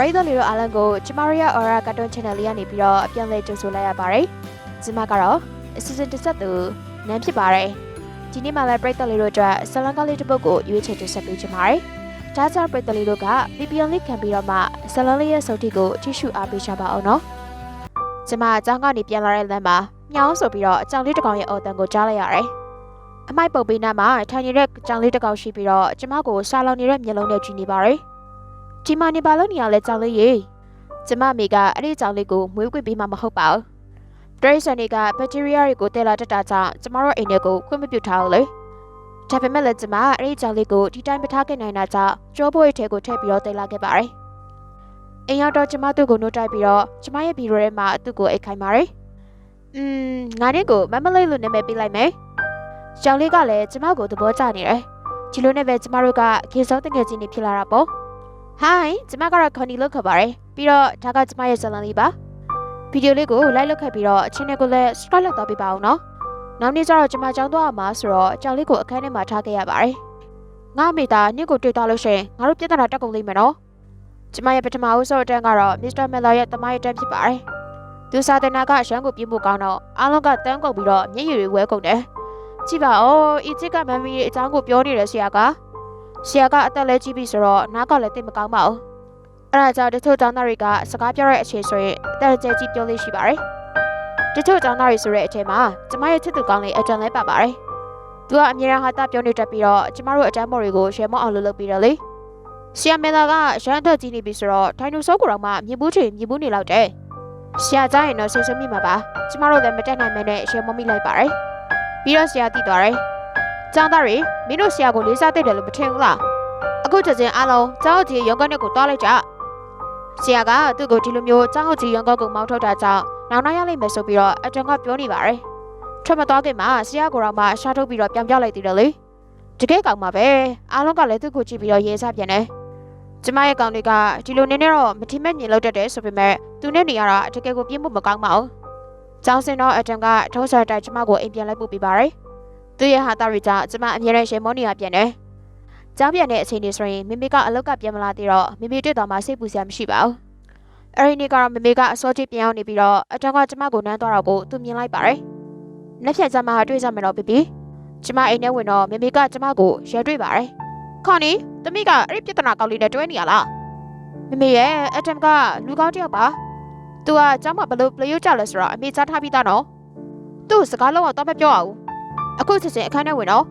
ပရိသတ်လေးတို့အားလုံးကိုကျမတို့ရဲ့ Aura Cartoon Channel လေးကနေပြီးတော့အပြန်လဲကြိုဆိုလိုက်ရပါတယ်။ကျမကတော့အစီအစဉ်တစ်ဆက်သူနန်းဖြစ်ပါတယ်။ဒီနေ့မှလည်းပရိသတ်လေးတို့အတွက်ဆလန်ကလေးတစ်ပုဒ်ကိုရွေးချယ်တင်ဆက်ပေးချင်ပါတယ်။ဒါကြောင့်ပရိသတ်လေးတို့က PPN လေးခံပြီးတော့မှဆလန်လေးရဲ့စုပ်ထိကိုကြည့်ရှုအားပေးကြပါအောင်နော်။ကျမအကြောင်းကနေပြန်လာတဲ့လမ်းမှာမြောင်းဆိုပြီးတော့အကြောင်လေးတစ်ကောင်ရဲ့အော်တန်ကိုကြားလိုက်ရတယ်။အမိုက်ပုတ်ပေးနားမှာထိုင်နေတဲ့အကြောင်လေးတစ်ကောင်ရှိပြီးတော့ကျမကိုဆာလောင်နေတဲ့မျက်လုံးနဲ့ကြည့်နေပါတယ်။ ဒီမှာနေပါလို့နေရလဲကြောင်လေးရေကျမမိကအဲ့ဒီကြောင်လေးကိုမွေးကွေပေးမှမဟုတ်ပါဘူးတရိတ်ဆန်တွေကဘက်တီးရီးယားတွေကိုတဲလာတက်တာကြောင့်ကျမတို့အိမ်ထဲကိုခွင့်မပြုထားဘူးလေဒါပေမဲ့လည်းကျမအဲ့ဒီကြောင်လေးကိုဒီတိုင်းမထားခဲ့နိုင်တာကြောင့်ကြောပွေထဲကိုထည့်ပြီးတော့တဲလာခဲ့ပါတယ်အိမ်ရောက်တော့ကျမတို့ကိုနှုတ်တိုက်ပြီးတော့ကျမရဲ့ဘီရိုထဲမှာသူ့ကိုအိတ်ခိုင်းပါတယ်อืมငါနဲ့ကိုမမလေးလို့နာမည်ပေးလိုက်မယ်ကြောင်လေးကလည်းကျမကိုသဘောကျနေတယ်ဒီလိုနဲ့ပဲကျမတို့ကခေစောတငယ်ချင်းတွေဖြစ်လာတာပေါ့ ဟိုင်းကျမကတော့ခွန်နီလို့ခေါ်ပါတယ်ပြီးတော့ဒါကကျမရဲ့ဇာတ်လမ်းလေးပါဗီဒီယိုလေးကိုလိုက်လုပ်ခဲ့ပြီးတော့အချင်းတွေကိုလည်း subscribe လုပ်တော့ပေးပါအောင်နော်နောက်နေ့ကျတော့ကျမကြောင်းသွားရမှာဆိုတော့အကြောင်လေးကိုအခန်းထဲမှာထားခဲ့ရပါတယ်ငါအမိသားနေ့ကိုတွေ့တော့လို့ရှိရင်ငါတို့ပြဿနာတက်ကုန်လိမ့်မယ်နော်ကျမရဲ့ပထမဦးဆုံးအတန်းကတော့ Mr. Miller ရဲ့တမရဲ့တန်းဖြစ်ပါတယ်သူစာတင်နာကရန်ကိုပြင်းဖို့ကောင်းတော့အားလုံးကတန်းကုန်ပြီးတော့မျက်ရည်တွေဝဲကုန်တယ်ကြည့်ပါဦးအီချစ်ကမမ်မီရဲ့အကြောင်းကိုပြောနေတယ်ဆရာက ဆရာကအသက်လဲကြီးပြီဆိုတော့နားကလည်းတိတ်မကောင်းပါဘူး။အဲဒါကြောင့်တချို့ကျောင်းသားတွေကစကားပြောတဲ့အချိန်ဆိုရင်အသက်အကျယ်ကြီးပြောလို့ရှိပါတယ်။တချို့ကျောင်းသားတွေဆိုတဲ့အချိန်မှာကျမရဲ့ချစ်သူကောင်းလေးအတန်လဲပါပါတယ်။သူကအမြဲတမ်းဟာတာပြောနေတတ်ပြီးတော့ကျမတို့အတန်းမော်တွေကိုရှယ်မော့အောင်လုပ်လုပ်ပြီးတော့လေ။ဆရာမဲလာကရန်အတွက်ကြီးနေပြီဆိုတော့ထိုင်နူဆိုးကိုတော့မှမြင်ဘူးချင်မြင်ဘူးနေလောက်တယ်။ဆရာကြားရင်တော့စိတ်ဆိုးမိမှာပါ။ကျမတို့လည်းမတက်နိုင်မဲနဲ့ရှယ်မော့မိလိုက်ပါတယ်။ပြီးတော့ဆရာတည်သွားတယ်။ ကျောင်းသားတွေမင်းတို့ဆရာကိုလေးစားသိတယ်လို့မထင်ဘူးလား။အခုချက်ချင်းအားလုံးကျောင်းကြီးရုံးကနေကိုတွားလိုက်ကြဆရာကသူ့ကိုဒီလိုမျိုးကျောင်းကြီးရုံးကကိုမောင်းထုတ်တာကြောင့်နောက်နောက်ရလိမ့်မယ်ဆိုပြီးတော့အတန်ကပြောနေပါတယ်ထွက်မသွားခင်မှာဆရာကိုတော့မှရှာထုတ်ပြီးတော့ပြန်ပြောက်လိုက်သေးတယ်လေတကယ်ကောင်းပါပဲအားလုံးကလည်းသူ့ကိုကြည့်ပြီးတော့ရေးစားပြန်တယ်ကျမရဲ့ကောင်တွေကဒီလိုနေနေတော့မထီမဲ့မြင်လို့တက်တယ်ဆိုပေမဲ့သူနဲ့နေရတာတကယ်ကိုပြင်းဖို့မကောင်းပါဘူးကျောင်းစင်တော့အတန်ကထုံးစံတိုက်ကျမကိုအိမ်ပြန်လိုက်ပို့ပေးပါတယ် သူ့ရဲ့ဟာတာတွေကြောင့်ကျမအမြဲတမ်းရေမောနေရပြန်တယ်ကြောင်းပြန်တဲ့အချိန်တွေဆိုရင်မိမိကအလောက်ကပြန်မလာသေးတော့မိမိတွေ့တော့မှစိတ်ပူစရာမရှိပါဘူး။အဲဒီနေ့ကတော့မိမိကအစောကြီးပြန်ရောက်နေပြီးတော့အတန်းကကျမကိုနမ်းသွားတော့ကိုသူမြင်လိုက်ပါတယ်။လက်ဖြတ်ကျမဟာတွေ့ကြမယ်တော့ပြပြ။ကျမအိမ်ထဲဝင်တော့မိမိကကျမကိုရဲတွေ့ပါတယ်။ခေါနီတမိကအဲ့ဒီပြဿနာကောက်လေးနဲ့တွဲနေရလား။မိမိရဲ့အတန်းကလူကောင်းတစ်ယောက်ပါ။ तू ကကျမဘလို့ပလျိုးကြလဲဆိုတော့အမေချထားပြီးသားနော်။ तू စကားလုံးတော့မပြောအောင်။ အခုချက်ချင်းအခန်းထဲဝင်တော့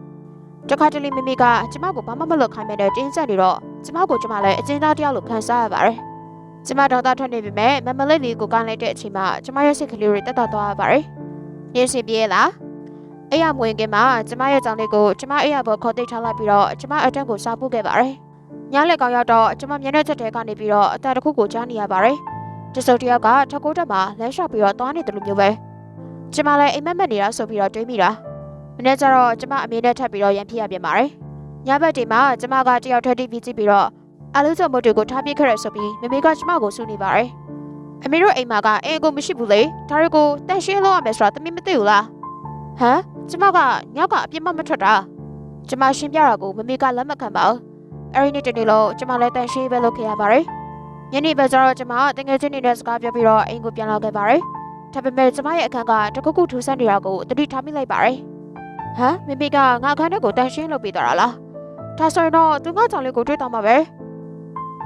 တခါတလေမိမိကကျမကိုဘာမှမလုပ်ခိုင်းမဲ့တဲ့တင်းဆက်နေတော့ကျမကိုကျမလည်းအကျဉ်းသားတစ်ယောက်လိုခံစားရပါတယ်။ကျမဒေါသထွက်နေပြီမဲ့မမလေးလေးကိုကန်းလိုက်တဲ့အချိန်မှာကျမရဲ့စိတ်ကလေးတွေတက်တက်သွားရပါတယ်။ရင်းစီပြေးလား။အဲ့ရမဝင်ခင်မှာကျမရဲ့ကြောင်လေးကိုကျမအဲ့ရဘောခေါ်တိတ်ထားလိုက်ပြီးတော့ကျမအတန်းကိုစားပို့ခဲ့ပါတယ်။ညလက်ကောင်ရောက်တော့ကျမမျက်နှာချက်တဲကနေပြီးတော့အတတစ်ခုကိုကြားနေရပါတယ်။တစုပ်တစ်ယောက်ကထက်ကိုတက်မှာလမ်းလျှောက်ပြီးတော့သွားနေတယ်လို့မျိုးပဲ။ကျမလည်းအိမ်မက်မက်နေတာဆိုပြီးတော့တွေးမိတာ။ မနေ့ကျတော့ကျမအမေနဲ့ထပ်ပြီးတော့ရန်ဖြစ်ရပြန်ပါတယ်။ညဘက်တွေမှာကျမကတယောက်ထပ် TV ကြည့်ပြီးတော့အလူစုံမုတ်တွေကိုထားပြခဲ့ရဆိုပြီးမမေကကျမကိုစူနေပါတယ်။အမေတို့အိမ်မှာကအိမ်ကိုမရှိဘူးလေ။ဒါတွေကိုတန်ရှင်းလို့ရမယ်ဆိုတာသမီးမသိဘူးလား။ဟမ်ကျမကညကအပြစ်မမထွက်တာ။ကျမရှင်းပြတာကိုမမေကလက်မခံပါဘူး။အဲဒီနေ့တနေ့လုံးကျမလည်းတန်ရှင်းပဲလုပ်ခဲ့ရပါတယ်။ညနေဘက်ကျတော့ကျမတငယ်ချင်းနေတဲ့စကားပြောပြီးတော့အိမ်ကိုပြန်လာခဲ့ပါတယ်။ဒါပေမဲ့ကျမရဲ့အခန်းကတခုခုထူဆန်းနေတာကိုတတိထားမိလိုက်ပါတယ်။ ဟမ်မိမိကငါအခန်းထဲကိုတန်ရှင်းလုပ်ပေးတာလားဒါဆိုရင်တော့သူငါကြောင်လေးကိုတွေ့တော့မှာပဲ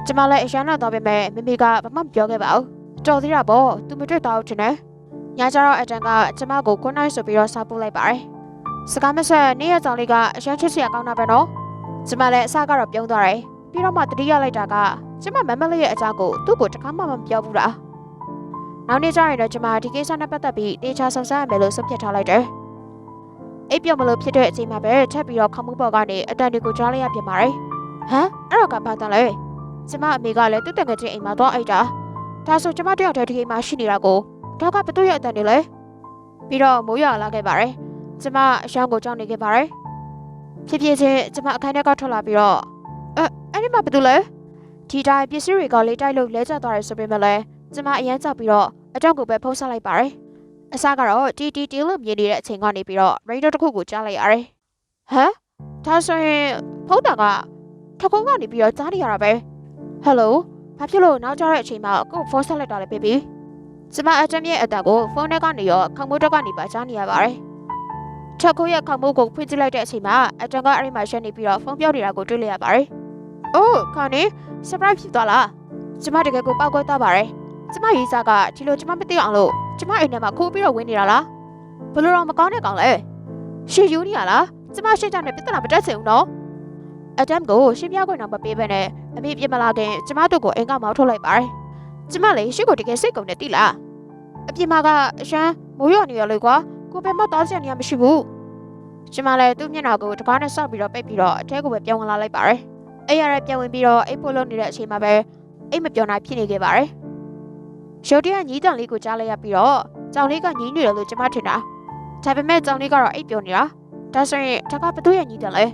ကျမလည်းအရန်လာတော့ပေမဲ့မိမိကဘာမှမပြောခဲ့ပါဘူးတော်သေးတာပေါ့သူမတွေ့တော့ဘူးထင်တယ်ညကျတော့အတန်ကကျမကို good night ဆိုပြီးတော့စာပို့လိုက်ပါတယ်စကားမဆက်နေ့ရက်ကြောင်လေးကအရန်ချစ်စရာကောင်းတာပဲနော်ကျမလည်းအစကတော့ပြုံးသွားတယ်ပြီးတော့မှတတိယလိုက်တာကကျမမမလေးရဲ့အကြောင်းကိုသူ့ကိုတခါမှမပြောဘူးလားနောက်နေ့ကျရင်တော့ကျမဒီကိစ္စနဲ့ပတ်သက်ပြီးတေချာဆောင်ဆန်းရမယ်လို့ဆုံးဖြတ်ထားလိုက်တယ် အိပ်ပျော်မလို့ဖြစ်တဲ့အချိန်မှာပဲထပ်ပြီးတော့ခမှုပေါ်ကနေအတန်တွေကိုကြားလိုက်ရပြန်ပါတယ်။ဟမ်အဲ့တော့ကဘာတန်လဲ။ကျမအမေကလည်းသူ့တငယ်ချင်းအိမ်မှာသွားအိတ်တာ။ဒါဆိုကျမတယောက်တည်းဒီအိမ်မှာရှိနေတာကိုဒါကဘသူ့ရဲ့အတန်တွေလဲ။ပြီးတော့မိုးရွာလာခဲ့ပါတယ်။ကျမအရှောင်းကိုကြောက်နေခဲ့ပါတယ်။ဖြစ်ဖြစ်ချင်းကျမအခန်းထဲကထွက်လာပြီးတော့အဲအဲ့ဒီမှာဘသူလဲ။ဒီတိုင်းပစ္စည်းတွေကလေးတိုက်လို့လဲကျသွားတယ်ဆိုပေမဲ့လည်းကျမအရန်ကြောက်ပြီးတော့အတောက်ကိုပဲဖုံးဆက်လိုက်ပါတယ်။ အစကတော့တီတီတီလို့မြင်နေတဲ့အချိန်ကနေပြီးတော့ရေဒီယိုတစ်ခုကိုကြားလိုက်ရတယ်။ဟမ်ဒါဆိုရင်ဖုန်းတာကထခုံးကနေပြီးတော့ကြားနေရတာပဲ။ Hello ဘဘာဖြစ်လို့နောက်ကျတဲ့အချိန်မှာကို့ဖုန်းဆက်လိုက်တာလဲဘေဘီကျမအတမ်းရဲ့အတက်ကိုဖုန်းထဲကနေရောခေါင်းမိုးတက်ကနေပါကြားနေရပါတယ်ထက်ကိုရဲ့ခေါင်းမိုးကိုဖွင့်ကြည့်လိုက်တဲ့အချိန်မှာအတန်ကအဲ့ဒီမှာရှက်နေပြီးတော့ဖုန်းပြောနေတာကိုတွေ့လိုက်ရပါတယ်အိုးခါနေ surprise ဖြစ်သွားလားကျမတကယ်ကိုပောက်ကွဲသွားပါတယ်ကျမရေးစားကဒီလိုကျမမသိအောင်လို့ ကျမအိမ်ထဲမှာခိုးပြီးတော့ဝင်နေတာလားဘယ်လိုတော့မကောင်းတဲ့ကောင်လဲရှေ့ယူနေရလားကျမရှေ့ကြနဲ့ပြဿနာမတက်စင်ဘူးနော်အတမ်ကိုရှင်းပြခွင့်တော့မပေးဘဲနဲ့အမေပြစ်မလာခင်ကျမတို့ကိုအိမ်ကမောင်းထုတ်လိုက်ပါတယ်ကျမလည်းရှေ့ကိုတကယ်စိတ်ကုန်နေတိလားအပြင်မှာကအရှမ်းမိုးရွာနေရလေကွာကိုပဲမတော်စရာနေရမရှိဘူးကျမလည်းသူ့မျက်နှာကိုတကားနဲ့ဆောက်ပြီးတော့ပိတ်ပြီးတော့အထဲကိုပဲပြောင်းဝင်လာလိုက်ပါတယ်အဲ့ရတဲ့ပြောင်းဝင်ပြီးတော့အိတ်ဖို့လုံးနေတဲ့အချိန်မှာပဲအိတ်မပြောင်းနိုင်ဖြစ်နေခဲ့ပါတယ် ရုတ်တရက်ညီးတန်လေးကိုကြားလိုက်ရပြီးတော့ကြောင်လေးကညီးနေတယ်လို့ကျမထင်တာဒါပေမဲ့ကြောင်လေးကတော့အိတ်ပြောနေတာဒါဆိုရင်ဒါကဘသူရဲ့ညီးတန်လဲ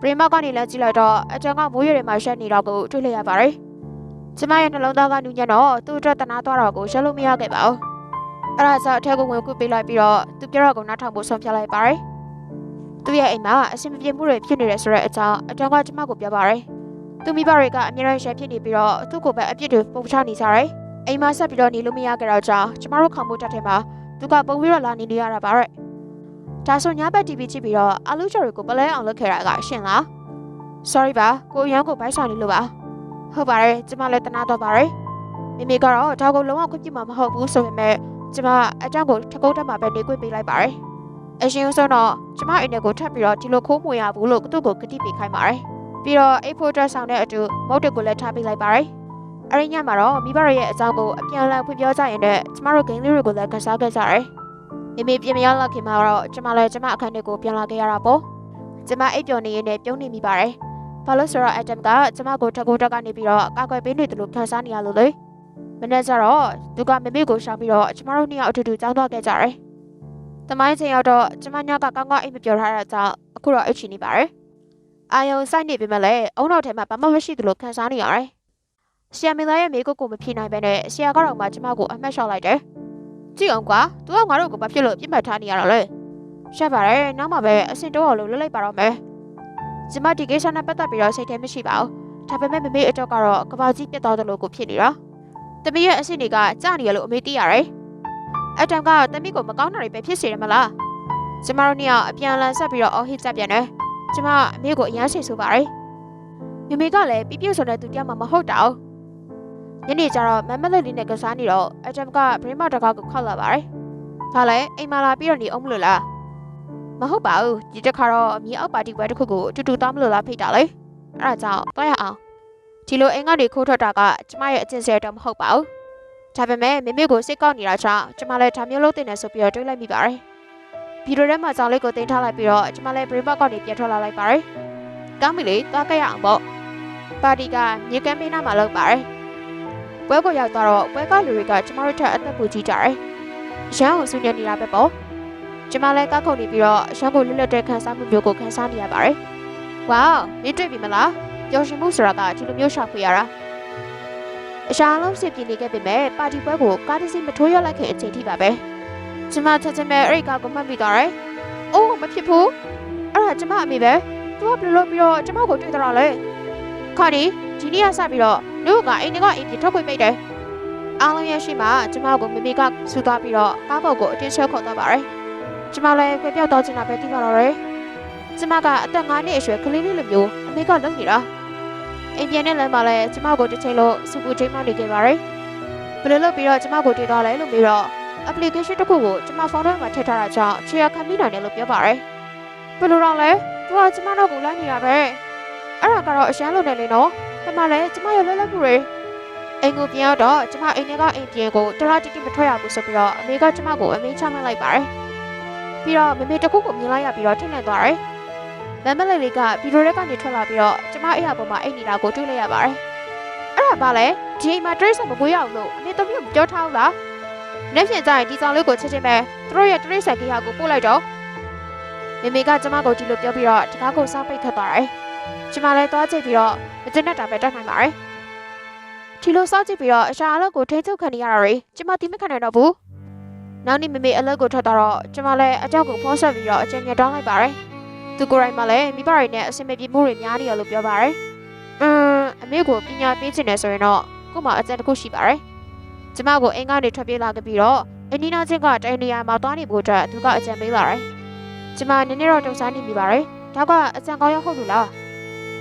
ပရိမောက်ကနေလမ်းကြည့်လိုက်တော့အတန်ကမိုးရွာတွေမှာရှက်နေတော့ကိုတွေ့လိုက်ရပါတယ်ကျမရဲ့နှလုံးသားကနူးညံ့တော့သူ့အတွက်တနာသွားတော့ကိုရှက်လို့မရခဲ့ပါဘူးအဲ့ဒါဆိုအထက်ကိုဝင်ကူပေးလိုက်ပြီးတော့သူပြောတော့ကိုနားထောင်ဖို့ဆုံးဖြတ်လိုက်ပါတယ်သူ့ရဲ့အိမ်မှာအဆင်မပြေမှုတွေဖြစ်နေတယ်ဆိုတဲ့အကြောင်းအတန်ကကျမကိုပြောပါတယ်သူမိဘတွေကအမြဲတမ်းရှက်ဖြစ်နေပြီးတော့သူ့ကိုပဲအပြစ်တွေပုံချနေကြတယ် အိမ်မှာဆက်ပြီးတော့နေလို့မရကြတော့ကြောင်းကျမတို့ခေါင်ဖို့တက်ထဲမှာသူကပုံပြီးတော့လာနေနေရတာပါရဲ့ဒါဆိုညဘက် TV ကြည့်ပြီးတော့အလူကျော်တွေကိုပလဲအောင်လုပ်ခဲ့တာကရှင်လား sorry ပါကိုရန်ကိုဘိုက်ဆောင်နေလို့ပါဟုတ်ပါတယ်ကျမလည်းတနာတော့ပါတယ်မိမိကတော့ဒါကိုလုံးဝခွင့်ပြုမှာမဟုတ်ဘူးဆိုပေမဲ့ကျမအကြောင်းကိုထကုတ်တက်မှာပဲနေခွင့်ပေးလိုက်ပါတယ်အရှင်ဦးဆုံးတော့ကျမအိမ်ထဲကိုထပ်ပြီးတော့ဒီလိုခိုးမွေရဘူးလို့သူ့ကိုကတိပေးခိုင်းပါတယ်ပြီးတော့အိတ်ဖို့တက်ဆောင်တဲ့အတူမုတ်တက်ကိုလည်းထားပေးလိုက်ပါတယ် အဲ့ဒီညမှာတော့မိဘရရဲ့အကြောင်းကိုအပြန်အလှန်ဖွင့်ပြောကြရင်လည်းကျမတို့ဂိမ်းလေးတွေကိုလည်းကစားခဲ့ကြတယ်မိမိပြင်မရောက်လာခင်မှာတော့ကျမလည်းကျမအခန်းတွေကိုပြန်လာခဲ့ရတာပေါ့ကျမအိပ်ပျော်နေရင်လည်းပြုံးနေမိပါတယ်ဘာလို့ဆိုတော့အတမ်ကကျမကိုတကူတက်ကနေပြီးတော့ကာကွယ်ပေးနေတယ်လို့ခံစားနေရလို့လေမနေ့ကျတော့သူကမမေကိုရှောင်းပြီးတော့ကျမတို့နှစ်ယောက်အတူတူကြောင်းသွားခဲ့ကြတယ်။တမိုင်းချိန်ရောက်တော့ကျမညကကောင်းကောင်းအိမ်မပြောထားတာကြောင့်အခုတော့အိတ်ချီနေပါတယ်။အာယုံစိုက်နေပေမဲ့လည်းအုံနောက်ထဲမှာဘာမှမရှိသလိုခံစားနေရတယ်။ ဆီယမင်းသားရဲ့မိကိုကိုမဖြေနိုင်ပဲနဲ့ဆီယာကတော့မှကျမကိုအမှတ်လျှောက်လိုက်တယ်။ကြည့်အောင်ကွာ။ तू ကငါတို့ကိုဘာဖြစ်လို့ပြစ်မှတ်ထားနေရတာလဲ။ရှက်ပါတယ်။နောက်မှပဲအစင်တော့အောင်လို့လွတ်လိုက်ပါတော့မယ်။ကျမဒီကိစ္စနဲ့ပတ်သက်ပြီးတော့စိတ်ထဲမရှိပါဘူး။ဒါပေမဲ့မမေအတော့ကတော့ကဘာကြီးပြတ်သွားတယ်လို့ကိုဖြစ်နေတာ။တမီးရဲ့အဆင့်တွေကကြာနေရလို့အမေသိရတယ်။အတမ်ကတမီးကိုမကောင်းတာတွေပဲဖြစ်စေတယ်မလား။ကျမတို့နှစ်ယောက်အပြန်အလှန်ဆက်ပြီးတော့အော်ဟစ်ကြပြန်တယ်။ကျမအမေကိုအရန်စိတ်ဆိုးပါတယ်။မမေကလည်းပြပြဆိုတဲ့သူတယောက်မှမဟုတ်တာ။ ညနေကျတော့မမလက်လေးနဲ့ကစားနေတော့အတမ်ကဘရင်းမတကားကိုခောက်လာပါတယ်။ဒါလည်းအိမ်မာလာပြီးတော့နေအောင်မလို့လား။မဟုတ်ပါဘူးဒီတစ်ခါတော့အမြေအောက်ပါတီပွဲတစ်ခုကိုအတူတူတောင်းမလို့လားဖိတ်တာလေ။အဲ့ဒါကြောင့်တွားရအောင်။ဒီလိုအိမ်ကနေခိုးထွက်တာကကျမရဲ့အကျင့်စရာတော့မဟုတ်ပါဘူး။ဒါပေမဲ့မိမိကိုစိတ်ကောက်နေတာကြောင့်ကျမလည်းဒါမျိုးလုပ်တင်နေဆိုပြီးတော့တွေးလိုက်မိပါတယ်။ဗီဒီယိုထဲမှာကြောင်လေးကိုတင်ထားလိုက်ပြီးတော့ကျမလည်း brain box ကနေပြန်ထွက်လာလိုက်ပါတယ်။ကောင်းပြီလေတွားခဲ့ရအောင်ပေါ့။ပါတီကမြေကမ်းပေးနာမှာလုပ်ပါတယ်။ ပွဲကိုရောက်သွားတော့ပွဲကလူတွေကကျမတို့ထက်အသက်ပူကြီးကြတယ်။ရန်ကိုဆူညံနေတာပဲပေါ့။ကျမလည်းကောက်ခုန်နေပြီးတော့ရန်ကိုလွတ်လပ်တဲ့ခန်းစားမှုမျိုးကိုခန်းစားနေရပါတယ်။ဝေါမင်းတွေ့ပြီမလား။ပျော်ရွှင်မှုဆိုတာကဒီလိုမျိုးရှာဖွေရတာ။အရှာလုံးစစ်ပြနေခဲ့ပေမဲ့ပါတီပွဲကိုကားတစ်စီးမထိုးရလိုက်ခင်အချိန်ထိပါပဲ။ကျမချက်ချင်းပဲအဲ့ဒီကားကိုမှတ်မိသွားတယ်။အိုးမဖြစ်ဘူး။အဲ့ဒါကျမအမေပဲ။ तू ကဘယ်လိုလုပ်ပြီးတော့ကျမကိုတွေ့တာလဲ။ခါဒီ ဒီနေ့ကစပြီးတော့လူကအိမ်တွေကအိမ်ပြထွက်ခွင့်ပိတ်တယ်။အားလုံးရရှိမှကျမကိုမိမိကဆူသွားပြီးတော့ကားပုတ်ကိုအတင်းဆွဲခေါ်သွားပါတယ်။ကျမလည်းကြွပြောက်တော့ချင်တာပဲသိပါတော့တယ်။ကျမကအသက်9နှစ်အရွယ်ကလေးလေးလိုမျိုးအမေကလုပ်နေတာ။အိမ်ပြန်တဲ့လမ်းမှာလည်းကျမကိုတစ်ချိန်လုံးစူပူချိန်မှနေခဲ့ပါတယ်။ဘယ်လိုလုပ်ပြီးတော့ကျမကိုတွေ့သွားလဲလို့ပြီးတော့ application တစ်ခုကိုကျမဖုန်းထဲမှာထည့်ထားတာကြောင့်ချေရခံမိနိုင်တယ်လို့ပြောပါတယ်။ဘယ်လိုတော့လဲ။သူကကျမတို့ကိုလိုက်နေတာပဲ။အဲ့ဒါကတော့အရှမ်းလုံးတယ်လေနော်။ ဒီမှာလည်းကျမရဲ့လွတ်လပ်မှုတွေအိမ်ကိုပြန်ရောက်တော့ကျမအိမ်ထဲကအိမ်ပြင်ကိုတလားတိတိမထွက်ရဘူးဆိုပြီးတော့အမေကကျမကိုအမေချမှတ်လိုက်ပါတယ်။ပြီးတော့မမေတစ်ခုကိုမြင်လိုက်ရပြီးတော့ထိတ်လန့်သွားတယ်။မမလေးလေးကဗီဒီယိုထဲကနေထွက်လာပြီးတော့ကျမအိမ်ရပေါ်မှာအိမ်နေတာကိုတွေ့လိုက်ရပါတယ်။အဲ့ဒါပါလေဒီအိမ်မှာတရိတ်ဆန်မပွေးရအောင်လို့အမေတမီးကိုပြောထားအောင်လား။နေ့ပြင်ကျရင်ဒီဆောင်လေးကိုချက်ချင်းပဲသူတို့ရဲ့တရိတ်ဆန်ကြီးဟာကိုပို့လိုက်တော့မမေကကျမကိုဒီလိုပြောပြီးတော့တကားကိုစောင့်ပိတ်ခတ်သွားတယ်။ ကျမလည်းသွားကြည့်ပြီးတော့မကျင်တတ်တာပဲတတ်နိုင်ပါတယ်။ဒီလိုစောင့်ကြည့်ပြီးတော့အရှာအလုပ်ကိုထိချုပ်ခံနေရတာတွေကျမတိမခံနိုင်တော့ဘူး။နောက်နေ့မမေအလုပ်ကိုထွက်သွားတော့ကျမလည်းအကြောက်ကိုဖုန်းဆက်ပြီးတော့အကျဉ်းညတောင်းလိုက်ပါတယ်။သူကိုယ်တိုင်မှလည်းမိဘတွေနဲ့အဆင်မပြေမှုတွေများနေရလို့ပြောပါတယ်။အင်းအမေကိုပညာပေးချင်တယ်ဆိုရင်တော့ကို့မှာအကြံတစ်ခုရှိပါတယ်ကျမကိုအိမ်ကနေထွက်ပြေးလာခဲ့ပြီးတော့အနီနာချင်းကတိုင်နေရာမှာသွားနေဖို့အတွက်သူကအကြံပေးပါတယ်ကျမနည်းနည်းတော့တုံစားနေမိပါတယ်ဒါကအကြံကောင်းရဟုတ်လို့လား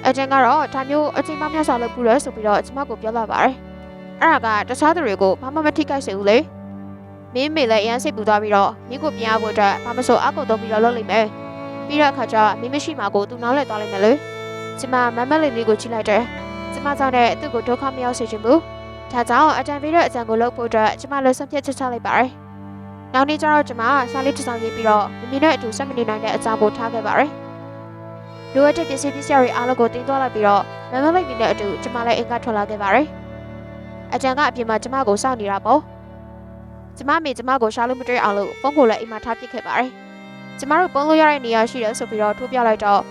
အကြံကတော့ဒါမျိုးအချိန်မှများစွာလုပ်ပြီးရဆိုပြီးတော့ကျမကိုပြောလာပါတယ်အဲ့ဒါကတခြားသူတွေကိုဘာမှမထိခိုက်စေဘူးလေမင်းမေလည်းအရန်စိတ်ပူသွားပြီးတော့မင်းကိုပြန်ရဖို့အတွက်ဘာမဆိုအကုတ်သုံးပြီးတော့လုပ်လိမ့်မယ်ပြီးတော့အခါကျမင်းမရှိမှကိုသူနောက်လဲသွားလိမ့်မယ်လေကျမမမလေးလေးကိုကြည့်လိုက်တယ်ကျမကြောင့်လည်းသူ့ကိုဒုက္ခမရောက်စေချင်ဘူးဒါကြောင့်အတန်ပေးတဲ့အကြံကိုလုပ်ဖို့အတွက်ကျမလည်းဆုံးဖြတ်ချက်ချလိုက်ပါတယ်နောက်နေ့ကျတော့ကျမစာလေးတစ်စောင်ရေးပြီးတော့မမီနဲ့အတူဆက်မနေနိုင်တဲ့အကြောင်းကိုထားခဲ့ပါတယ် လိုအပ်တဲ့ပစ္စည်းပစ္စည်းတွေအားလုံးကိုတင်သွားလိုက်ပြီးတော့မမလေးမီနဲ့အတူကျမလည်းအိမ်ကထွက်လာခဲ့ပါတယ်အကြံကအပြင်မှာကျမကိုစောင့်နေတာပေါ့ကျမမေကျမကိုရှာလို့မတွေ့အောင်လို့ဖုန်းကိုလည်းအိမ်မှာထားပစ်ခဲ့ပါတယ်ကျမတို့ပုံလို့ရတဲ့နေရာရှိတယ်ဆိုပြီးတော့ထိုးပြလိုက်တော့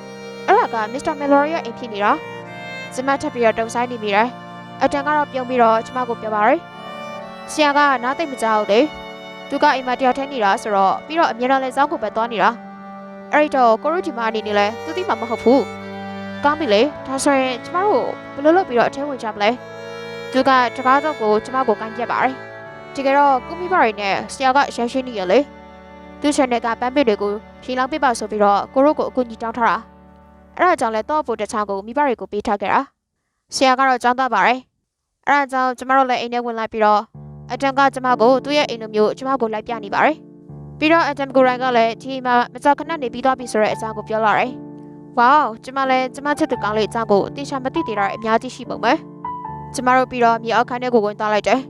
အဲ့ဒါကမစ္စတာမယ်လိုရီရဲ့အိမ်ဖြစ်နေတာကျမထပ်ပြီးတော့တုံဆိုင်နေမိတယ်အတန်ကတော့ပြုံးပြီးတော့ကျမကိုပြောပါတယ်ဆရာကနားသိမ့်မကြောက်လေသူကအိမ်မှာတယောက်ထဲနေတာဆိုတော့ပြီးတော့အမြဲတမ်းလဲစောင်းကိုပဲသွားနေတာ အဲ့ဒီတော့ကိုရိုဒီမာအနေနဲ့လဲသူသိမှာမဟုတ်ဘူးကောင်းပြီလေဒါဆိုရင်ကျမတို့ဘယ်လိုလုပ်ပြီးတော့အထဲဝင်ကြမလဲသူကတကားတော့ကိုကျမကိုကန်ပြက်ပါတယ်တကယ်တော့ကုမိပါရီနဲ့ဆရာကအရှင်းရှင်းနေရလေသူချန်နယ်ကပန်းပစ်တွေကိုဖြေလောင်းပြပါဆိုပြီးတော့ကိုရိုကိုအကူကြီးတောင်းထားတာအဲ့ဒါကြောင့်လဲတော့ဖို့တခြားကိုမိဘတွေကိုပေးထားခဲ့တာဆရာကတော့ကြောင်းသားပါတယ်အဲ့ဒါကြောင့်ကျမတို့လည်းအိမ်ထဲဝင်လိုက်ပြီးတော့အတန်ကကျမကိုသူ့ရဲ့အိမ်လိုမျိုးကျမကိုလိုက်ပြနေပါတယ် ပြီးတော့အတန်ကိုရိုင်းကလည်းဒီမှာမကြောက်ခဏနေပြီးတော့ပြီဆိုတဲ့အကြောင်းကိုပြောလာတယ်ဝေါကျမလည်းကျမချစ်သူကောင်းလေးအကြောင်းကိုတေချာမသိသေးတာအများကြီးရှိပုံပဲကျမတို့ပြီးတော့မြေအောက်ခန်းထဲကိုဝင်သွားလိုက်တယ်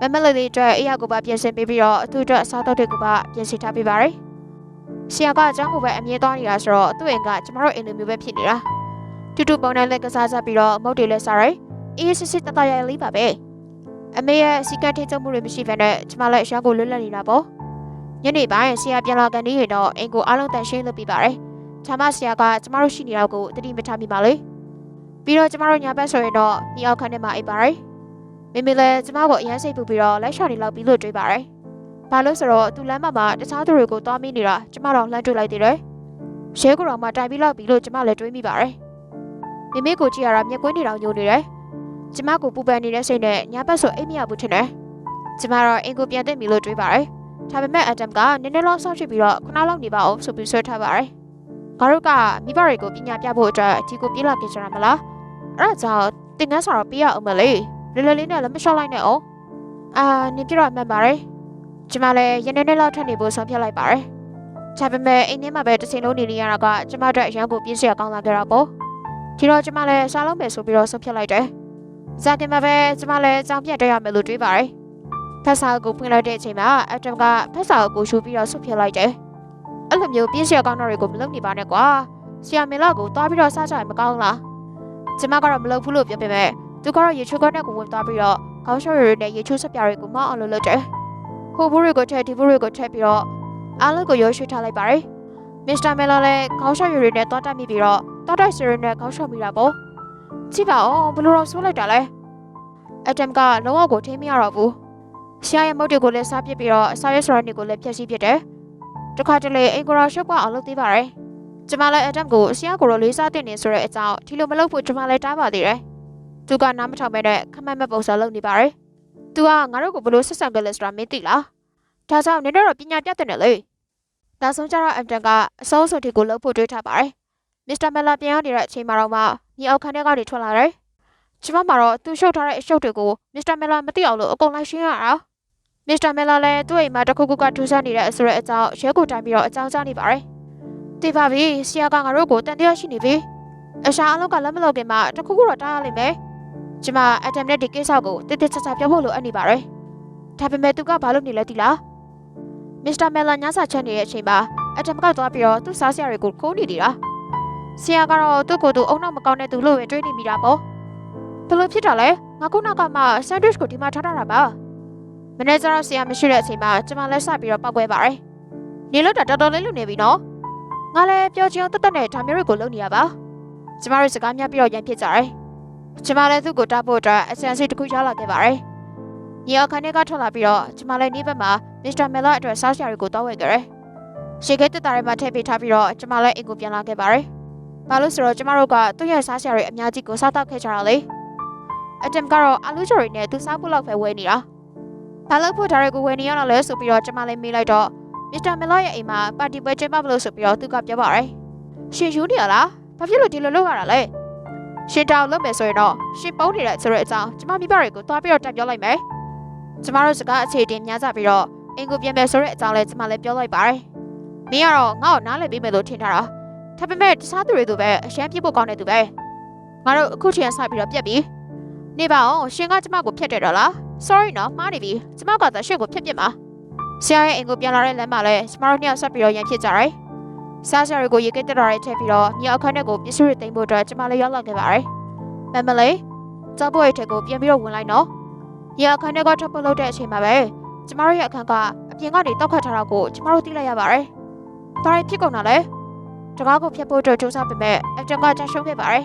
မမလေးလေးအတွက်အေးရကိုပါပြင်ဆင်ပေးပြီးတော့သူ့အတွက်အစားတောက်တွေကိုပါပြင်ဆင်ထားပေးပါတယ်ဆရာကအကြောင်းကိုပဲအမြဲသွားနေတာဆိုတော့သူ့အိမ်ကကျမတို့အိမ်လိုမျိုးပဲဖြစ်နေတာတူတူပုံနဲ့လက်ကစားစားပြီးတော့မုတ်တွေလည်းစားရိုက်အေးစစ်စစ်တတရရလေးပါပဲအမေရဲ့စီကတ်ထိတ်ချုပ်မှုတွေမရှိဘဲနဲ့ကျမလည်းအရှာကိုလွတ်လပ်နေတာပေါ့ ညနေပိုင်းဆရာပြန်လာကန်နေရင်တော့အိမ်ကိုအားလုံးတန်ရှင်းလုပ်ပြပါတယ်ဒါမှဆရာကကျမတို့ရှိနေတာကိုတတိမထားမိပါလေပြီးတော့ကျမတို့ညာဘက်ဆိုရင်တော့ဒီအောက်ခန်းထဲမှာအိပ်ပါတယ်မိမိလည်းကျမကိုအရန်စိတ်ပူပြီးတော့လက်ရှာနေလောက်ပြီးလို့တွေးပါတယ်ဘာလို့ဆိုတော့သူလမ်းမှာတခြားသူတွေကိုတွားမိနေတာကျမတော့လှမ်းတွေ့လိုက်သေးတယ်ရဲကူတော်မှတိုင်ပြီးလောက်ပြီးလို့ကျမလည်းတွေးမိပါတယ်မိမိကိုကြည့်ရတာမျက်ကွင်းနေတော့ညိုနေတယ်ကျမကိုပူပန်နေတဲ့စိတ်နဲ့ညာဘက်ဆိုအိပ်မရဘူးထင်တယ်ကျမတော့အင်ကိုပြန်တက်ပြီလို့တွေးပါတယ် ဒါပေမဲ့အတမ်ကနည်းနည်းလောက်ဆောက်ချပြီးတော့ခဏလောက်နေပါအောင်ဆိုပြီးဆွဲထားပါတယ်ငါတို့ကမိဘတွေကိုပညာပြဖို့အတွက်ဒီကိုပြေးလာကြကြရမလားအဲ့ဒါကြောင့်တင်ငန်းစာတော့ပေးရအောင်မလေးလွယ်လွယ်လေးနဲ့လည်းမလျှော့လိုက်နဲ့အောင်အာနေပြတော့မှန်ပါတယ်ကျမလည်းရနေနေလောက်ထပ်နေဖို့ဆုံးဖြတ်လိုက်ပါတယ်ဒါပေမဲ့အိမ်ထဲမှာပဲတစ်ချိန်လုံးနေနေရတာကကျမတို့အရန်ကိုပြင်းစရာကောင်းလာကြတာပေါ့ဒီတော့ကျမလည်းစားလုံးပဲဆိုပြီးတော့ဆုံးဖြတ်လိုက်တယ်ဇာတင်မှာပဲကျမလည်းကြောင်ပြတ်တက်ရမယ်လို့တွေးပါတယ် ဖက်စာကိုဖွင့်လိုက်တဲ့အချိန်မှာအတမ်ကဖက်စာကိုရှူပြီးတော့ဆုတ်ပြလိုက်တယ်အဲ့လိုမျိုးပြင်းစရာကောင်းတော့တွေကိုမလုပ်နေပါနဲ့ကွာဆရာမင်းလောက်ကိုတွားပြီးတော့စားကြရင်မကောင်းလားကျမကတော့မလုပ်ဘူးလို့ပြောပေမဲ့သူကတော့ရေချိုးကောက်နဲ့ကိုဝင်သွားပြီးတော့ခေါင်းလျှော်ရည်နဲ့ရေချိုးစပြားတွေကိုမောက်အောင်လုပ်လုပ်တယ်ဟိုဘူးတွေကိုထည့်ဒီဘူးတွေကိုထည့်ပြီးတော့အားလုံးကိုရိုးရွှေ့ထားလိုက်ပါတယ်မစ္စတာမဲလာလည်းခေါင်းလျှော်ရည်တွေနဲ့တွားတက်မိပြီးတော့တွားတိုက်စရည်နဲ့ခေါင်းလျှော်မိတာပေါ့ကြည့်ပါဦးဘယ်လိုတော့ဆိုးလိုက်တာလဲအတမ်ကလုံးဝကိုထိမရတော့ဘူး ဆရာရဲ့မုတ်တွေကိုလည်းစားပစ်ပြီးတော့ဆာရဲစရတွေကိုလည်းဖျက်ဆီးပစ်တယ်တခါတလေအင်ကိုရာရှုပ်ကအောင်လုပ်သေးပါတယ်ကျမလည်းအတမ်ကိုဆရာကိုတော့လေးစားတင်နေဆိုတဲ့အကြောင်းဒီလိုမလုပ်ဖို့ကျမလည်းတားပါသေးတယ်သူကနားမထောင်ပဲနဲ့ခမတ်မဲ့ပုံစံလုပ်နေပါတယ်သူကငါတို့ကိုဘယ်လိုဆက်ဆံကြလဲဆိုတာမင်းသိလားဒါကြောင့်နင်တို့တော့ပညာပြတ်တယ်လေနောက်ဆုံးကျတော့အမ်တန်ကအစိုးဆိုတီကိုလှုပ်ဖို့တွေးထားပါတယ်မစ္စတာမယ်လာပြန်ရောက်နေတဲ့အချိန်မှာတော့မှညီအောက်ခန်းထဲကနေထွက်လာတယ်ကျမမှာတော့သူရှုပ်ထားတဲ့အရှုပ်တွေကိုမစ္စတာမယ်လာမသိအောင်လို့အကုန်လိုက်ရှင်းရတာ မစ္စတာမယ်လာလည်းသူ့အိမ်မှာတခုခုကထူးဆန်းနေတဲ့အဆိုရဲအကြောင်းရဲကိုတိုင်ပြီးတော့အကြောင်းကြားနေပါတယ်သိပါပြီဆရာကငါတို့ကိုတန်တရားရှိနေပြီအရှာအလုပ်ကလက်မလုပ်ခင်မှာတခုခုတော့တားရလိမ့်မယ်ကျမအတမ်နဲ့ဒီကိစ္စကိုတိတိကျကျပြောဖို့လိုအပ်နေပါတယ်ဒါပေမဲ့သူကဘာလုပ်နေလဲသိလားမစ္စတာမယ်လာညစာချက်နေတဲ့အချိန်မှာအတမ်ကောက်သွားပြီးတော့သူ့စားစရာတွေကိုခိုးနေနေတာဆရာကတော့သူ့ကိုယ်သူအုံနောက်မကောင်းတဲ့သူလို့ပဲတွေးနေမိတာပေါ့ဘယ်လိုဖြစ်တာလဲငါခုနောက်ကမှဆန်ဒွစ်ကိုဒီမှာထားထားတာပါ မနေ့ကျတော့ဆရာမရှိတဲ့အချိန်မှာကျမလည်းစပြီးတော့ပောက်ကွဲပါတယ်နေလို့တော့တော်တော်လေးလူနေပြီနော်ငါလည်းပြောချင်အောင်တက်တက်နဲ့ဒါမျိုးတွေကိုလုပ်နေရပါကျမတို့စကားများပြီးတော့ရန်ဖြစ်ကြတယ်ကျမလည်းသူ့ကိုတားဖို့အတွက်အစံစိတ်တစ်ခုရောက်လာခဲ့ပါတယ်ညီအောင်ခန်းထဲကထွက်လာပြီးတော့ကျမလည်းနေ့ဘက်မှာမစ္စတာမယ်လာအတွက်စားစရာတွေကိုတောင်းဝယ်ကြတယ်ရှေ့ကတက်တာတွေမှာထည့်ပေးထားပြီးတော့ကျမလည်းအိမ်ကိုပြန်လာခဲ့ပါတယ်ဘာလို့ဆိုတော့ကျမတို့ကသူ့ရဲ့စားစရာတွေအများကြီးကိုစားတော့ခဲ့ကြတာလေအတမ်ကတော့အလူချော်ရီနဲ့သူစားဖို့လောက်ပဲဝယ်နေတာ ဘာလို့ဖို့ဒါတွေကိုဝယ်နေရတော့လဲဆိုပြီးတော့ကျမလည်းမေးလိုက်တော့မစ္စတာမီလာရဲ့အိမ်မှာပါတီပွဲကျင်းပမလို့ဆိုပြီးတော့သူကပြောပါရယ်ရှင်ယူနေရလားဘာဖြစ်လို့ဒီလိုလုပ်ရတာလဲရှင်တောင်လုပ်မယ်ဆိုရင်တော့ရှင်ပုံးနေတဲ့ဆိုတဲ့အကြောင်းကျမမိဘတွေကိုတွားပြီးတော့တက်ပြောလိုက်မယ်ကျမတို့စကားအခြေတင်များကြပြီးတော့အင်ကိုပြန်မယ်ဆိုတဲ့အကြောင်းလည်းကျမလည်းပြောလိုက်ပါရယ်မင်းကတော့ငါ့ကိုနားလည်ပေးမယ်လို့ထင်ထားတာဒါပေမဲ့တခြားသူတွေသူပဲအရှမ်းပြစ်ဖို့ကောင်းတဲ့သူပဲငါတို့အခုချိန်ဆက်ပြီးတော့ပြက်ပြီနေပါအောင်ရှင်ကကျမကိုဖျက်တယ်တော့လား sorry နော်မှားနေပြီကျမကသာရှင်ကိုဖျက်ပြစ်မှာဆရာရဲ့အင်ကိုပြန်လာတဲ့လမ်းမှာလဲကျမတို့နှစ်ယောက်ဆက်ပြီးတော့ရန်ဖြစ်ကြတယ်ဆရာဆရာကိုရေကဲတက်တော်ရဲထည့်ပြီးတော့မြောက်ခန်းထဲကိုပစ္စည်းတွေတင်ဖို့အတွက်ကျမလည်းရောက်လာခဲ့ပါတယ်မမလေးကြောက်ဖို့ရထက်ကိုပြန်ပြီးတော့ဝင်လိုက်နော်ရေအခန်းထဲကထပ်ပုတ်လို့တဲ့အချိန်မှာပဲကျမတို့ရဲ့အခန်းကအပြင်ကနေတောက်ခတ်ထားတာကိုကျမတို့သိလိုက်ရပါတယ်ဒါရီဖြစ်ကုန်တာလဲတကားကိုဖျက်ဖို့အတွက်စူးစမ်းပေမဲ့အတန်ကကြာရှုံးခဲ့ပါတယ်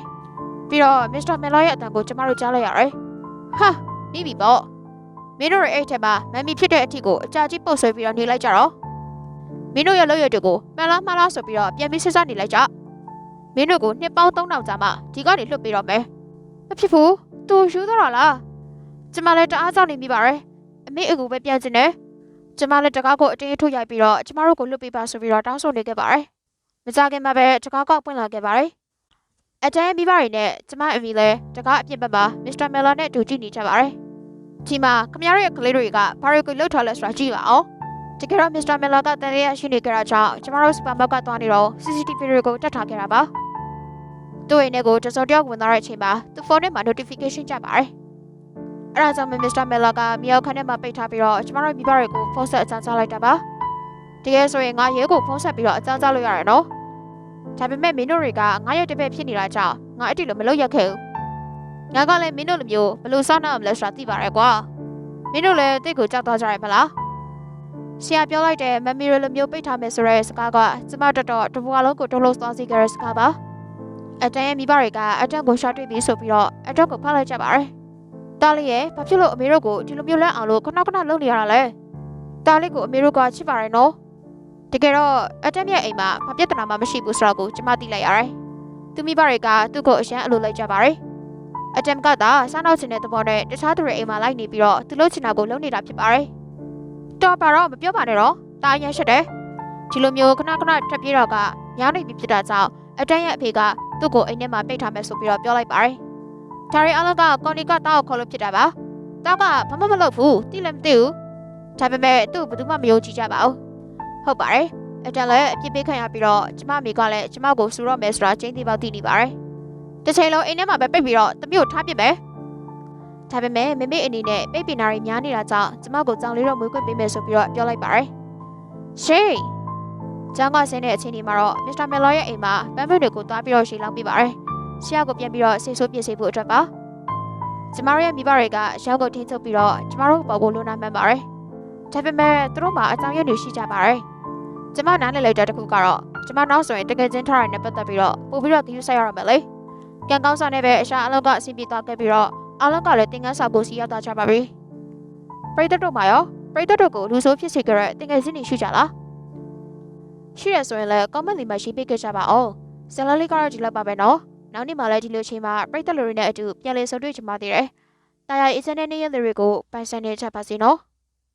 ပြီးတော့မစ္စတာမီလာရဲ့အတန်ကိုကျမတို့ကြားလိုက်ရတယ်ဟာမိပြီပေါ့ မင်းတို့ရဲ့အဲ့ထက်မှာမမ်မီဖြစ်တဲ့အထီကိုအကြာကြီးပုတ်ဆွဲပြီးတော့နေလိုက်ကြတော့မင်းတို့ရဲ့လုပ်ရတွေကိုမှန်လားမှားလားဆိုပြီးတော့ပြန်ပြီးစစ်စားနေလိုက်ကြမင်းတို့ကိုနှစ်ပေါင်း3000ကြာမှဒီကနေလွတ်ပြီးတော့မယ်မဖြစ်ဘူးသူယူတော့လားကျမလည်းတအားကြောက်နေမိပါရယ်အမေအကူပဲပြန်ကျင်တယ်ကျမလည်းတကားကိုအတင်းအထုတ်ရိုက်ပြီးတော့ကျမတို့ကိုလွတ်ပေးပါဆိုပြီးတော့တောင်းဆိုနေခဲ့ပါရယ်မကြခင်မှာပဲတကားကောက်ပွင့်လာခဲ့ပါရယ်အတန်းမိဘတွေနဲ့ကျမအမီလည်းတကားအပြစ်ဘက်မှာမစ္စတာမယ်လာနဲ့အတူကြည့်နေကြပါရယ် ဒီမှာခမရရဲ့ကလေးတွေကဘာတွေကိုလှုပ်ထားလဲဆိုတာကြည့်ပါအောင်တကယ်တော့မစ္စတာမီလာကတန်ရရရှိနေကြတာကြောင့်ကျမတို့စပါမတ်ကသွားနေတော့ CCTV တွေကိုတက်ထားခဲ့တာပါသူ့အိမ်ထဲကိုတစောတယောက်ဝင်သွားတဲ့အချိန်မှာသူ့ဖုန်းထဲမှာ notification ကြပါတယ်အဲ့ဒါကြောင့်မစ္စတာမီလာကမြောက်ခန်းထဲမှာပိတ်ထားပြီးတော့ကျမတို့မိဘတွေကိုဖုန်းဆက်အကြောင်းကြားလိုက်တာပါတကယ်ဆိုရင်ငါရဲကိုဖုန်းဆက်ပြီးတော့အကြောင်းကြားလို့ရတယ်နော်ဒါပေမဲ့မင်းတို့တွေကငါရဲ့တပည့်ဖြစ်နေတာကြောင့်ငါအဲ့ဒီလိုမလုပ်ရခဲ့ဘူး ငါကလည်းမင်းတို့လိုမျိုးဘယ်လို့စောင့်နေအောင်လဲဆိုတာသိပါတယ်ကွာမင်းတို့လည်းတိတ်ကိုကြောက်သွားကြရမလားဆရာပြောလိုက်တဲ့မမီရလိုမျိုးပိတ်ထားမယ်ဆိုတဲ့စကားကကျမတော်တော်တဘွားလုံးကိုတုံးလို့သွားစေကြတဲ့စကားပါအတန်ရဲ့မိဘတွေကအတက်ကိုရှာတွေ့ပြီးဆိုပြီးတော့အတက်ကိုဖတ်လိုက်ကြပါတယ်တားလေးရဲ့ဘာဖြစ်လို့အမေတို့ကိုဒီလိုမျိုးလန့်အောင်လို့ခဏခဏလုပ်နေရတာလဲတားလေးကိုအမေတို့ကချစ်ပါတယ်နော်တကယ်တော့အတက်မြတ်အိမ်မှာဘာပြဿနာမှမရှိဘူးဆိုတော့ကိုကျမသိလိုက်ရတယ်သူမိဘတွေကသူ့ကိုအရန်အလိုလိုက်ကြပါတယ် အတမ်ကသာစားနောက်ချင်တဲ့သဘောနဲ့တခြားသူတွေအိမ်မှာလိုက်နေပြီးတော့သူလို့ချင်တာကိုလုပ်နေတာဖြစ်ပါတယ်။တော်ပါတော့မပြောပါနဲ့တော့။တာအရင်ရှက်တယ်။ဒီလိုမျိုးခဏခဏထပ်ပြေးတော့ကညားနေပြီဖြစ်တာကြောင့်အတန်ရဲ့အဖေကသူ့ကိုအိမ်ထဲမှာပိတ်ထားမယ်ဆိုပြီးတော့ပြောလိုက်ပါတယ်။ဒါရီအလကကော်နီကတောက်ကိုခေါ်လို့ဖြစ်တာပါ။တောက်ကဘာမှမလုပ်ဘူးတိလည်းမသိဘူး။ဒါပေမဲ့သူ့ဘယ်သူမှမယုံကြည်ကြပါဘူး။ဟုတ်ပါတယ်။အတန်လည်းအပြစ်ပေးခံရပြီးတော့ကျမမိကလည်းကျမကိုစူတော့မယ်ဆိုတာချင်းသေးပေါက်သိနေပါတယ်။ တစ်ချိန်လုံးအိမ်ထဲမှာပဲပိတ်ပြီးတော့တမျိုးထားပစ်ပဲဒါပေမဲ့မမေအနေနဲ့ပိတ်ပင်နာတွေများနေတာကြောင့်ကျမကိုကြောင်လေးတော့မွေးခွင့်ပေးမယ်ဆိုပြီးတော့ပြောလိုက်ပါတယ်ရှေးကျောင်းကဆင်းတဲ့အချိန်ဒီမှာတော့မစ္စတာမယ်လာရဲ့အိမ်မှာပန်းပွင့်တွေကိုတွားပြီးတော့ရှေးလောင်းပြပါတယ်ဆရာကိုပြန်ပြီးတော့ဆေးဆိုးပြည့်စေဖို့အတွက်ပါကျမတို့ရဲ့မိဘတွေကရောက်ကိုထိန်းချုပ်ပြီးတော့ကျမတို့ပေါ်ကိုလိုနာမှန်ပါတယ်ဒါပေမဲ့သူတို့မှာအကြောင်းရင်းတွေရှိကြပါတယ်ကျမနားလည်လိုက်တဲ့တစ်ခုကတော့ကျမနောက်ဆိုရင်တကယ်ချင်းထားရတဲ့ပတ်သက်ပြီးတော့ပို့ပြီးတော့ဂရုစိုက်ရမှာလေ ကံကောင်းစွာနဲ့ပဲအရှာအလောကအဆင်ပြေသွားခဲ့ပြီးတော့အလောကလည်းတင်ကန်းစာဖို့စီရောက်သွားကြပါပြီပရိသတ်တို့မှာရောပရိသတ်တို့ကိုလူဆိုးဖြစ်စေကြတဲ့တင်ငယ်စင်းတွေရှိကြလားရှိရဆိုရင်လည်း comment လေးမှာရေးပေးခဲ့ကြပါအောင်ဇလလေးကတော့ဒီလောက်ပါပဲနော်နောက်နေ့မှလည်းဒီလိုချိန်မှာပရိသတ်လူတွေနဲ့အတူပြန်လည်ဆုံတွေ့ကြပါသေးတယ်တာယာအေးစတဲ့နေ့ရက်တွေကိုပိုင်ဆိုင်နေကြပါစေနော်